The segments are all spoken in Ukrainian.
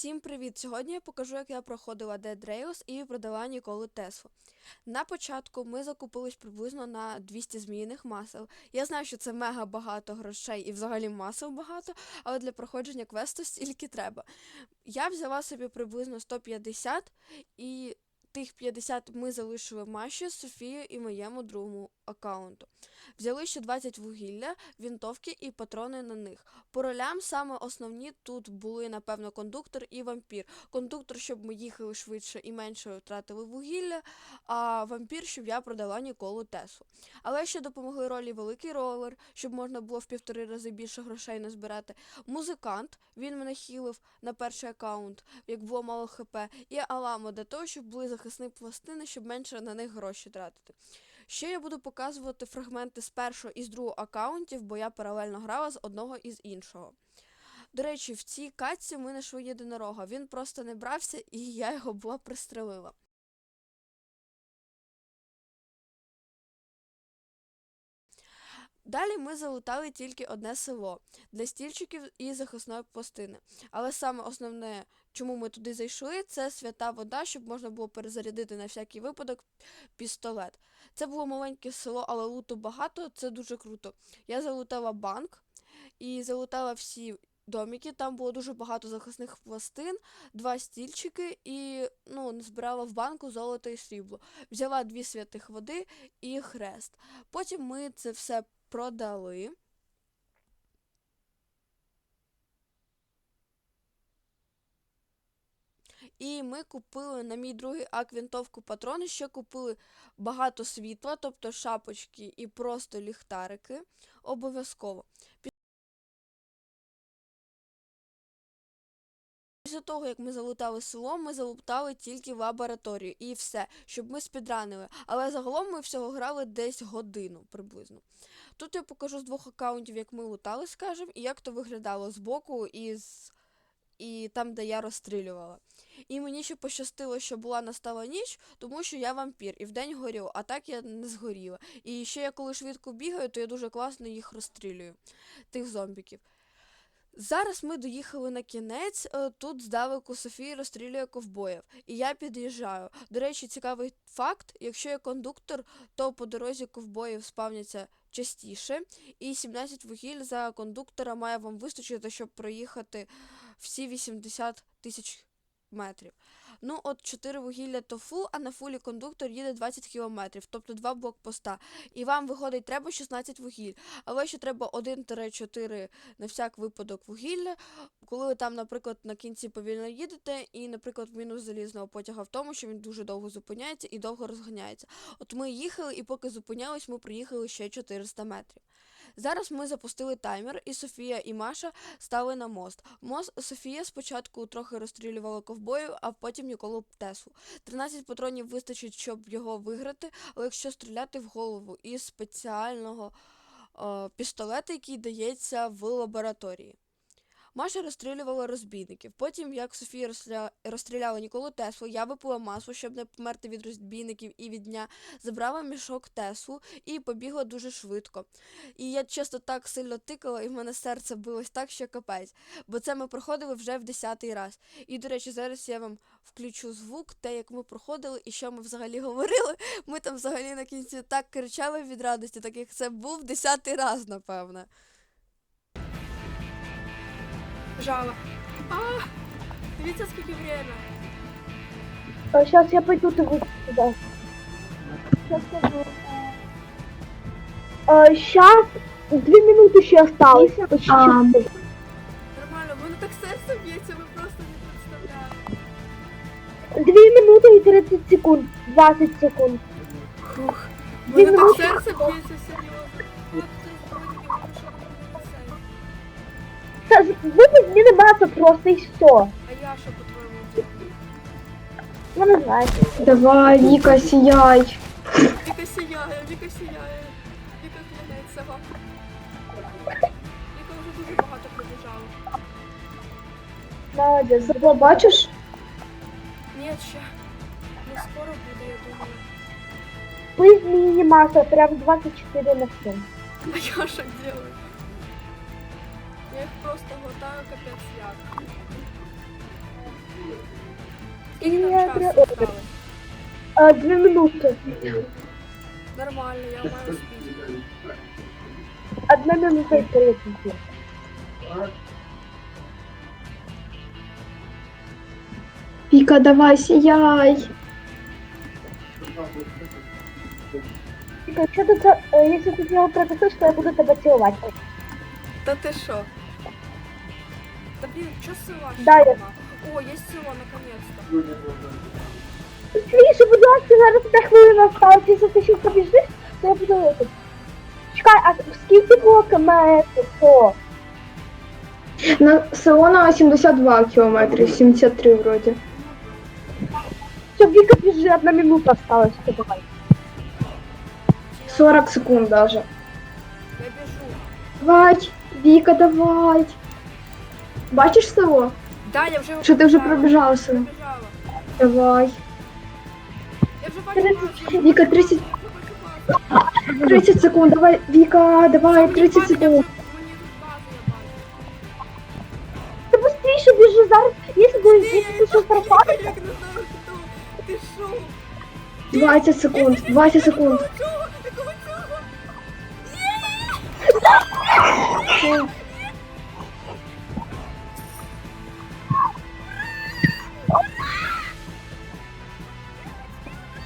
Всім привіт! Сьогодні я покажу, як я проходила Dead Rails і продала Ніколу Теслу. На початку ми закупились приблизно на 200 зміїних масел. Я знаю, що це мега багато грошей і взагалі масел багато, але для проходження квесту стільки треба. Я взяла собі приблизно 150 і тих 50 ми залишили Маші, Софії і моєму другому аккаунту. Взяли ще 20 вугілля, вінтовки і патрони на них. По ролям саме основні тут були, напевно, кондуктор і вампір. Кондуктор, щоб ми їхали швидше і менше втратили вугілля, а вампір, щоб я продала Ніколу Теслу. Але ще допомогли ролі великий ролер, щоб можна було в півтори рази більше грошей назбирати. Музикант, він мене хілив на перший аккаунт, як було мало хп, і Аламо для того, щоб були захисні пластини, щоб менше на них гроші тратити. Ще я буду показувати фрагменти з першого і з другого аккаунтів, бо я паралельно грала з одного і з іншого. До речі, в цій катці ми знайшли єдинорога. Він просто не брався, і я його була пристрелила. Далі ми залутали тільки одне село для стільчиків і захисної пластини. Але саме основне, чому ми туди зайшли, це свята вода, щоб можна було перезарядити на всякий випадок пістолет. Це було маленьке село, але луту багато, це дуже круто. Я залутала банк і залутала всі домики. Там було дуже багато захисних пластин, два стільчики і ну, збирала в банку золото і срібло. Взяла дві святих води і хрест. Потім ми це все продали. І ми купили на мій другий аквінтовку патрони, ще купили багато світла, тобто шапочки і просто ліхтарики. Обов'язково. Після того, як ми залутали село, ми залутали тільки лабораторію і все, щоб ми спідранили. Але загалом ми всього грали десь годину приблизно. Тут я покажу з двох аккаунтів, як ми лутали, скажімо, і як то виглядало збоку і, з... і там, де я розстрілювала. І мені ще пощастило, що була настала ніч, тому що я вампір і вдень горю, а так я не згоріла. І ще я коли швидко бігаю, то я дуже класно їх розстрілюю, тих зомбіків. Зараз ми доїхали на кінець. е, Тут здалеку Софії розстрілює ковбоїв, і я під'їжджаю. До речі, цікавий факт: якщо я кондуктор, то по дорозі ковбоїв спавняться частіше, і 17 вугіль за кондуктора має вам вистачити, щоб проїхати всі 80 тисяч метрів. Ну, от 4 вугілля то фул, а на фулі кондуктор їде 20 кілометрів, тобто 2 блокпоста. І вам виходить треба 16 вугіль. Але ще треба 1-4 на всяк випадок вугілля. Коли ви там, наприклад, на кінці повільно їдете, і, наприклад, мінус залізного потяга в тому, що він дуже довго зупиняється і довго розганяється. От ми їхали, і поки зупинялись, ми проїхали ще 400 метрів. Зараз ми запустили таймер, і Софія і Маша стали на мост. Мост Софія спочатку трохи розстрілювала ковбою, а потім Ніколу Теслу. 13 патронів вистачить, щоб його виграти, але якщо стріляти в голову із спеціального о, пістолета, який дається в лабораторії. Маша розстрілювала розбійників. Потім, як Софія розстріля... розстріляла Ніколу Теслу, я випила масло, щоб не померти від розбійників і від дня, забрала мішок Теслу і побігла дуже швидко. І я часто так сильно тикала, і в мене серце билось так, що капець. Бо це ми проходили вже в десятий раз. І, до речі, зараз я вам включу звук, те, як ми проходили і що ми взагалі говорили. Ми там взагалі на кінці так кричали від радості, так як це був десятий раз, напевне. Жало. А, дивіться, скільки время. Сейчас я пойду ты вот туда. Сейчас скажу. Сейчас две минуты еще осталось. Почти А. чуть-чуть. Нормально, в мене так серце б'ється, ви просто не представляєте. Две минуты и 30 секунд. 20 секунд. Фух. В Дві мене так минути. серце б'ється, Выпить мне масса просто и все. А я що, по-твоєму? Не знаю. Давай, Віка, сіяй. Віка сіяє, Віка сіяє. Віка клянеться вам. Віка вже дуже багато пробіжала. Молодец. Забула, бачиш? Ні, ще. Не скоро буде, я думаю. Пусть мини масса прям 24 на 7. А я що делаю? Я їх просто глотаю капець як. Скільки Ні, там треба- часу стали? А, дві минути. Нормально, я маю спіти. Одна минута і 30 секунд. Віка, давай, сіяй. Тільки Якщо ти це, е, якщо ти цього пропустиш, то я буду тебе цілувати. Та ти що? Та блін, чого села ще Да, я- нема? О, є село, наконец-то. Свіше, будь ласка, зараз одна хвилина осталась, якщо ти ще побіжиш, то я буду летити. Чекай, а скільки було км? О, На село на 72 кілометри, 73 вроді. все, Віка біжи, одна минута осталась, то давай. 40 секунд даже. Я біжу. Давай, Віка, давай. Бачиш село? Да, я вже Що ти вже пробіжала. село? Пробіжала. Давай. Я вже бачу. Віка, 30, Я бачу базу. 30 секунд, давай, Віка, давай, 30 секунд. Мені тут базу я бачу. Ти быстріше біжи зараз, якщо ти, якщо ти щось пропадеш, Як не знаю хто. Ти що? 20 секунд, 20 секунд. Чого? Якого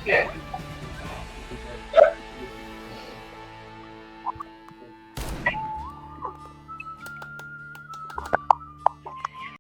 Yeah.